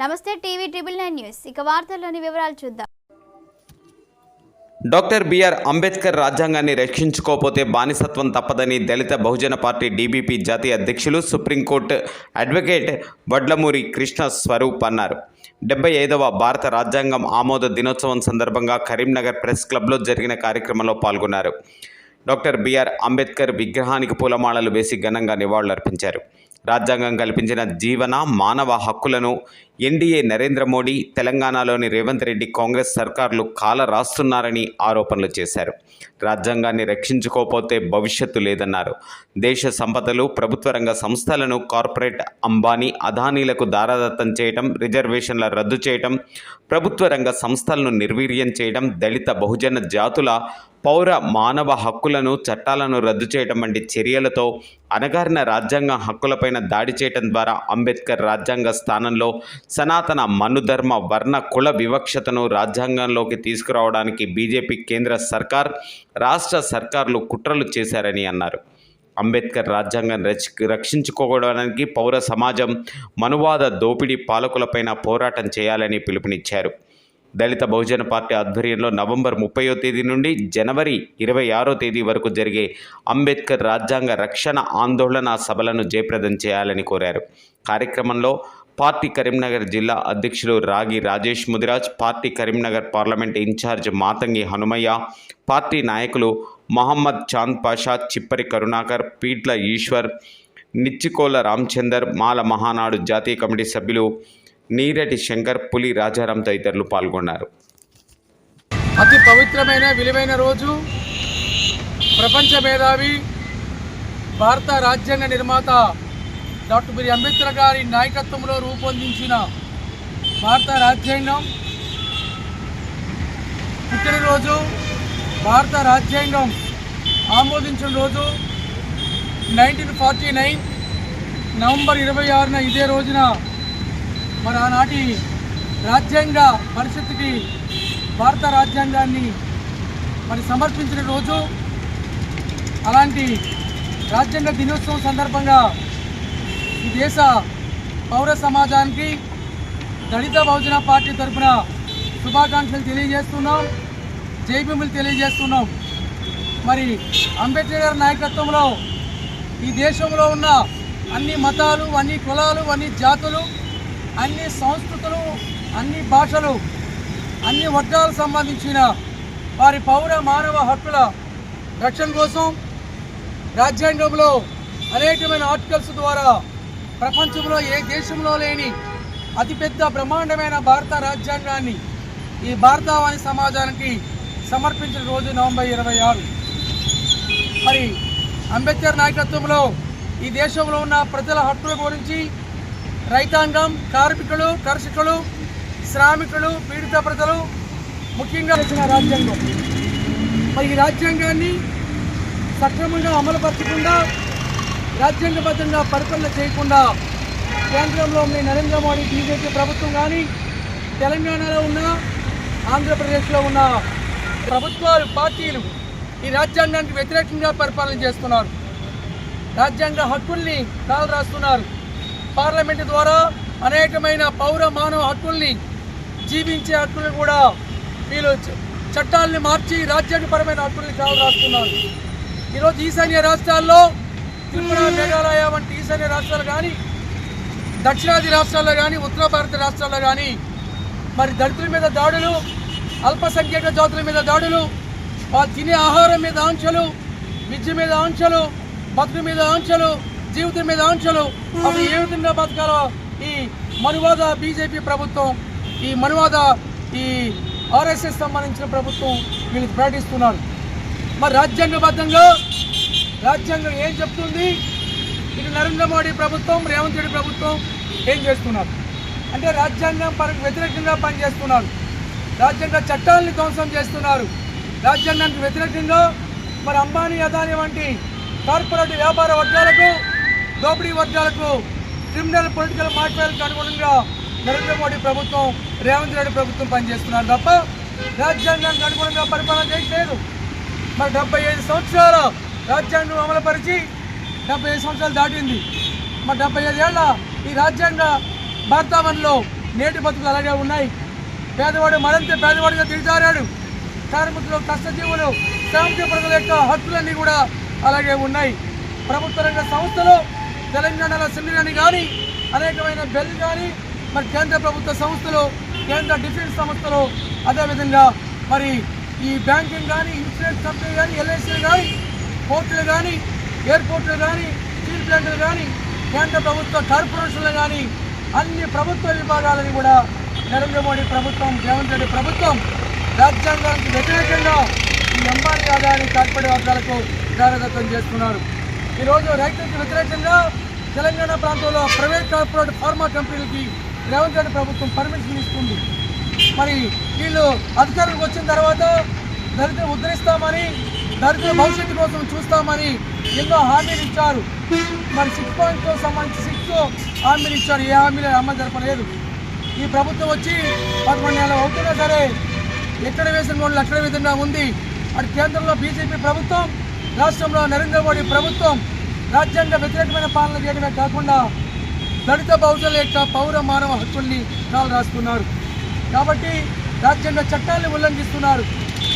నమస్తే TV triple nine news. ఇక వార్తల్లోని వివరాలు చూద్దాం. డాక్టర్ బిఆర్ అంబేద్కర్ రాజ్యాంగాన్ని రక్షించుకోకపోతే బానిసత్వం తప్పదని దళిత బహుజన పార్టీ డీబీపీ జాతీయ అధ్యక్షులు supreme court advocate Vadlamuri Krishna Swaroop అన్నారు. డెబ్బై ఐదవ భారత రాజ్యాంగం ఆమోద దినోత్సవం సందర్భంగా కరీంనగర్ ప్రెస్ క్లబ్లో జరిగిన కార్యక్రమంలో పాల్గొన్నారు. డాక్టర్ బిఆర్ అంబేద్కర్ విగ్రహానికి పూలమాలలు వేసి ఘనంగా నివాళులర్పించారు. రాజ్యాంగం కల్పించిన జీవన మానవ హక్కులను ఎన్డీఏ నరేంద్ర మోడీ తెలంగాణలోని రేవంత్ రెడ్డి కాంగ్రెస్ సర్కార్లు కాల రాస్తున్నారని ఆరోపణలు చేశారు. రాజ్యాంగాన్ని రక్షించుకోకపోతే భవిష్యత్తు లేదన్నారు. దేశ సంపదలు ప్రభుత్వ రంగ సంస్థలను కార్పొరేట్ అంబానీ అదానీలకు దారాదత్తం చేయటం రిజర్వేషన్ల రద్దు చేయటం ప్రభుత్వ రంగ సంస్థలను నిర్వీర్యం చేయడం దళిత బహుజన జాతుల పౌర మానవ హక్కులను చట్టాలను రద్దు చేయడం వంటి చర్యలతో అణగారిన రాజ్యాంగ హక్కులపైన దాడి చేయడం ద్వారా అంబేద్కర్ రాజ్యాంగ స్థానంలో సనాతన మనుధర్మ వర్ణ కుల వివక్షతను రాజ్యాంగంలోకి తీసుకురావడానికి బీజేపీ కేంద్ర సర్కార్ రాష్ట్ర సర్కార్లు కుట్రలు చేశారని అన్నారు. అంబేద్కర్ రాజ్యాంగం రక్ష రక్షించుకోవడానికి పౌర సమాజం మనువాద దోపిడీ పాలకులపైన పోరాటం చేయాలని పిలుపునిచ్చారు. దళిత బహుజన పార్టీ ఆధ్వర్యంలో నవంబర్ ముప్పయో తేదీ నుండి జనవరి ఇరవై ఆరో తేదీ వరకు జరిగే అంబేద్కర్ రాజ్యాంగ రక్షణ ఆందోళన సభలను జయప్రదం చేయాలని కోరారు. కార్యక్రమంలో పార్టీ కరీంనగర్ జిల్లా అధ్యక్షులు Ragi Rajesh Mudiraj party Karimnagar parliament in charge Matangi Hanumaiah party నాయకులు మహమ్మద్ చాంద్ పాషా చిప్పరి కరుణాకర్ పీట్ల ఈశ్వర్ నిచ్చికోల రామచందర్ మాల మహానాడు జాతీయ కమిటీ సభ్యులు నీరటి శంకర్ పులి రాజారాం తదితరులు పాల్గొన్నారు. అతి పవిత్రమైన విలువైన రోజు. ప్రపంచ మేధావి భారత రాజ్యాంగ నిర్మాత డాక్టర్ బిరి అంబేద్కర్ గారి నాయకత్వంలో రూపొందించిన భారత రాజ్యాంగం. పుట్టినరోజు భారత రాజ్యాంగం ఆమోదించిన రోజు నైన్టీన్ ఫార్టీ నైన్ నవంబర్ ఇరవై ఆరున ఇదే రోజున మరి ఆనాటి రాజ్యాంగ పరిషత్తుకి భారత రాజ్యాంగాన్ని మరి సమర్పించిన రోజు అలాంటి రాజ్యాంగ దినోత్సవం సందర్భంగా ఈ దేశ పౌర సమాజానికి దళిత బహుజన పార్టీ తరఫున శుభాకాంక్షలు తెలియజేస్తున్నాం. జైభీములు తెలియజేస్తున్నాం. మరి అంబేద్కర్ గారి నాయకత్వంలో ఈ దేశంలో ఉన్న అన్ని మతాలు అన్ని కులాలు అన్ని జాతులు అన్ని సంస్కృతులు అన్ని భాషలు అన్ని వర్గాలకు సంబంధించిన వారి పౌర మానవ హక్కుల రక్షణ కోసం రాజ్యాంగంలో అనేకమైన ఆర్టికల్స్ ద్వారా ప్రపంచంలో ఏ దేశంలో లేని అతిపెద్ద బ్రహ్మాండమైన భారత రాజ్యాంగాన్ని ఈ భారతావాణి సమాజానికి సమర్పించిన రోజు నవంబర్ ఇరవై ఆరు. మరి అంబేద్కర్ నాయకత్వంలో ఈ దేశంలో ఉన్న ప్రజల హక్కుల గురించి రైతాంగం కార్మికులు కర్షకులు శ్రామికులు పీడిత ప్రజలు ముఖ్యంగా వచ్చిన రాజ్యాంగం. మరి ఈ రాజ్యాంగాన్ని సక్రమంగా అమలుపరచకుండా రాజ్యాంగబద్ధంగా పరిపాలన చేయకుండా కేంద్రంలో ఉన్న నరేంద్ర మోడీ బీజేపీ ప్రభుత్వం కానీ తెలంగాణలో ఉన్న ఆంధ్రప్రదేశ్లో ఉన్న ప్రభుత్వాలు పార్టీలు ఈ రాజ్యాంగానికి వ్యతిరేకంగా పరిపాలన చేస్తున్నారు. రాజ్యాంగ హక్కుల్ని కాలు రాస్తున్నారు పార్లమెంటు ద్వారా అనేకమైన పౌర మానవ హక్కుల్ని జీవించే హక్కుల్ని కూడా వీళ్ళు చట్టాలని మార్చి రాజ్యాంగపరమైన హక్కుల్ని కాలు రాస్తున్నారు ఈరోజు ఈశాన్య రాష్ట్రాల్లో త్రిపుర మేఘాలయ వంటి ఈశాన్య రాష్ట్రాలు కానీ దక్షిణాది రాష్ట్రాల్లో కానీ ఉత్తర భారత రాష్ట్రాల్లో కానీ మరి దళితుల మీద దాడులు అల్పసంఖ్యాక జాతుల మీద దాడులు వాళ్ళు తినే ఆహారం మీద ఆంక్షలు విద్య మీద ఆంక్షలు బతుకు మీద ఆంక్షలు జీవితం మీద ఆంక్షలు అవి ఏ విధంగా బతకాలో ఈ మనువాద బీజేపీ ప్రభుత్వం ఈ మనువాద ఈ ఆర్ఎస్ఎస్ సంబంధించిన ప్రభుత్వం వీళ్ళు ప్రకటిస్తున్నారు. మరి రాజ్యాంగబద్ధంగా రాజ్యాంగం ఏం చెప్తుంది? ఇటు నరేంద్ర మోడీ ప్రభుత్వం రేవంత్ రెడ్డి ప్రభుత్వం ఏం చేస్తున్నారు? అంటే రాజ్యాంగం పరకు వ్యతిరేకంగా పనిచేస్తున్నారు. రాజ్యాంగ చట్టాలను ధ్వంసం చేస్తున్నారు. రాజ్యాంగానికి వ్యతిరేకంగా మరి అంబానీ అదాని వంటి కార్పొరేట్ వ్యాపార వర్గాలకు దోపిడీ వర్గాలకు క్రిమినల్ పొలిటికల్ మార్పులకు అనుగుణంగా నరేంద్ర మోడీ ప్రభుత్వం రేవంత్ రెడ్డి ప్రభుత్వం పనిచేస్తున్నారు తప్ప రాజ్యాంగానికి అనుగుణంగా పరిపాలన చేయట్లేదు. మరి డెబ్బై ఐదు సంవత్సరాలు రాజ్యాంగం అమలుపరిచి డెబ్బై ఐదు సంవత్సరాలు దాటింది. మరి డెబ్బై ఐదు ఏళ్ళ ఈ రాజ్యాంగ భారతావనిలో నేటి బతుకులు అలాగే ఉన్నాయి. పేదవాడు మరింత పేదవాడిగా దిగజారాడు. కార్మికులు కష్టజీవులు శ్రామిక ప్రజల యొక్క హక్కులన్నీ కూడా అలాగే ఉన్నాయి. ప్రభుత్వ రంగ సంస్థలు తెలంగాణలో సింగరేణి కానీ అనేకమైన బెల్ కానీ మరి కేంద్ర ప్రభుత్వ సంస్థలు కేంద్ర డిఫెన్స్ సంస్థలు అదేవిధంగా మరి ఈ బ్యాంకింగ్ కానీ ఇన్సూరెన్స్ కంపెనీ కానీ ఎల్ఐసీలు కానీ పోర్టులు కానీ ఎయిర్పోర్టులు కానీ స్టీల్ ప్లాంట్లు కానీ కేంద్ర ప్రభుత్వ కార్పొరేషన్లు కానీ అన్ని ప్రభుత్వ విభాగాలని కూడా నరేంద్ర మోడీ ప్రభుత్వం రేవంత్ రెడ్డి ప్రభుత్వం రాజ్యాంగానికి వ్యతిరేకంగా ఈ అంబానీ ఆదాయాన్ని కార్పొరేట్ వర్గాలకు దారదత్తం చేస్తున్నారు. ఈరోజు రైతులకు వ్యతిరేకంగా తెలంగాణ ప్రాంతంలో ప్రైవేట్ కార్పొరేట్ ఫార్మా కంపెనీలకి రేవంత్ రెడ్డి ప్రభుత్వం పర్మిషన్ ఇస్తుంది మరి వీళ్ళు అధికారులకు వచ్చిన తర్వాత దళితులు ఉద్ధరిస్తామని దరిద్ర భవిష్యత్తు కోసం చూస్తామని ఎన్నో హామీలు ఇచ్చారు. మరి సిక్స్ పాయింట్తో సంబంధించి సిక్స్ హామీలు ఇచ్చారు. ఏ హామీలు అమలు జరపలేదు. ఈ ప్రభుత్వం వచ్చి పదకొండు నెలలు అవుతున్నా సరే ఎక్కడ వేసిన వాళ్ళు అక్కడ విధంగా ఉంది. అటు కేంద్రంలో బీజేపీ ప్రభుత్వం రాష్ట్రంలో నరేంద్ర మోడీ ప్రభుత్వం రాజ్యాంగ వ్యతిరేకమైన పాలన చేయడమే కాకుండా దళిత బహుజనుల యొక్క పౌర మానవ హక్కుల్ని కాలు రాస్తున్నారు. కాబట్టి రాజ్యాంగ చట్టాన్ని ఉల్లంఘిస్తున్నారు.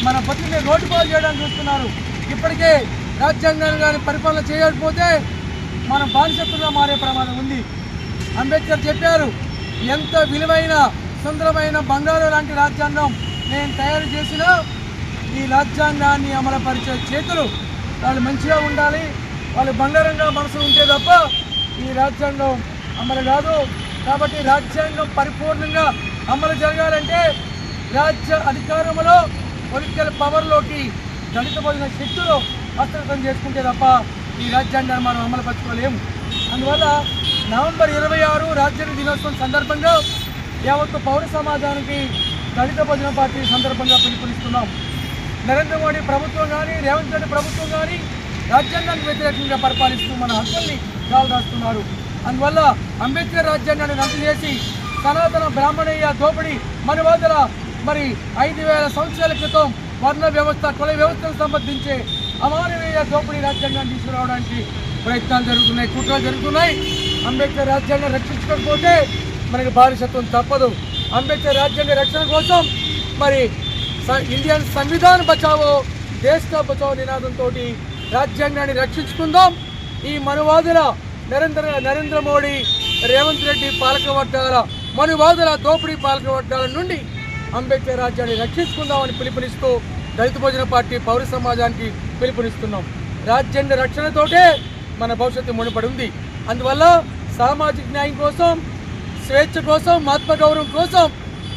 మన బతిని రోడ్డు పాలు చేయడానికి చూస్తున్నారు. ఇప్పటికే రాజ్యాంగాన్ని కానీ పరిపాలన చేయకపోతే మనం బానిసత్వంగా మారే ప్రమాదం ఉంది. అంబేద్కర్ చెప్పారు ఎంత విలువైన సుందరమైన బంగారు లాంటి రాజ్యాంగం నేను తయారు చేసినా ఈ రాజ్యాంగాన్ని అమలుపరిచే చేతులు వాళ్ళు మంచిగా ఉండాలి. వాళ్ళు బంగారంగా మనసు ఉంటే తప్ప ఈ రాజ్యాంగం అమలు కాదు. కాబట్టి రాజ్యాంగం పరిపూర్ణంగా అమలు జరగాలంటే రాజ్య అధికారంలో పొలిటికల్ పవర్లోకి దళిత భోజన శక్తులు హస్తగతం చేసుకుంటే తప్ప ఈ రాజ్యాంగాన్ని మనం అమలు పరచుకోలేము. అందువల్ల నవంబర్ ఇరవై ఆరు రాజ్యాంగ దినోత్సవం సందర్భంగా యావత్తు పౌర సమాజానికి దళిత భోజన పార్టీ సందర్భంగా పిలుపునిస్తున్నాం. నరేంద్ర మోడీ ప్రభుత్వం కానీ రేవంత్ రెడ్డి ప్రభుత్వం కానీ రాజ్యాంగానికి వ్యతిరేకంగా పరిపాలిస్తూ మన హక్కుల్ని గాలు రాస్తున్నారు. అందువల్ల అంబేద్కర్ రాజ్యాంగాన్ని రద్దు చేసి సనాతన బ్రాహ్మణీయ దోపిడీ మనవాదుల మరి ఐదు వేల సంవత్సరాల క్రితం వర్ణ వ్యవస్థ కుల వ్యవస్థకు సంబంధించి అమానవీయ దోపిడీ రాజ్యాంగాన్ని తీసుకురావడానికి ప్రయత్నాలు జరుగుతున్నాయి కుట్రలు జరుగుతున్నాయి. అంబేద్కర్ రాజ్యాంగం రక్షించకపోతే మనకి బానిసత్వం తప్పదు. అంబేద్కర్ రాజ్యాంగ రక్షణ కోసం మరి స- ఇండియన్ సంవిధాన్ బచావో దేశ్ కా బచావో నినాదంతో రాజ్యాంగాన్ని రక్షించుకుందాం. ఈ మనువాదుల నరేంద్ర నరేంద్ర మోడీ రేవంత్ రెడ్డి పాలక వర్గాల మనువాదుల దోపిడీ పాలక వర్గాల నుండి అంబేద్కర్ రాజ్యాన్ని రక్షించుకుందామని పిలుపునిస్తూ దళిత భోజన పార్టీ పౌర సమాజానికి పిలుపునిస్తున్నాం. రాజ్యాంగ రక్షణతోటే మన భవిష్యత్తు ముడిపడి ఉంది. అందువల్ల సామాజిక న్యాయం కోసం స్వేచ్ఛ కోసం ఆత్మగౌరవం కోసం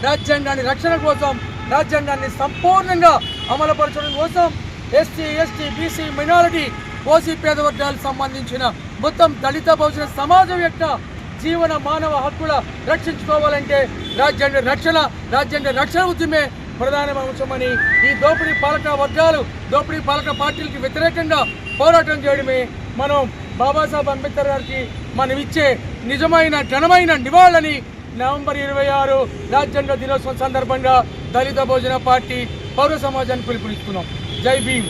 రాజ్యాంగాన్ని రక్షణ కోసం రాజ్యాంగాన్ని సంపూర్ణంగా అమలుపరచడం కోసం SC ST BC minority OC పేద వర్గాలకు సంబంధించిన మొత్తం దళిత బహుజన సమాజం యొక్క జీవన మానవ హక్కుల రక్షించుకోవాలంటే రాజ్యాంగ రక్షణ రాజ్యాంగ రక్షణ ఉద్యమే ప్రధాన అంశమని ఈ దోపిడీ పాలక వర్గాలు దోపిడీ పాలక పార్టీలకి వ్యతిరేకంగా పోరాటం చేయడమే మనం బాబాసాహెబ్ అంబేద్కర్ గారికి మనం ఇచ్చే నిజమైన ఘనమైన నివాళులని నవంబర్ ఇరవై ఆరు రాజ్యాంగ దినోత్సవం సందర్భంగా దళిత భోజన పార్టీ పౌర సమాజాన్ని పిలుపునిస్తున్నాం. జై భీమ్.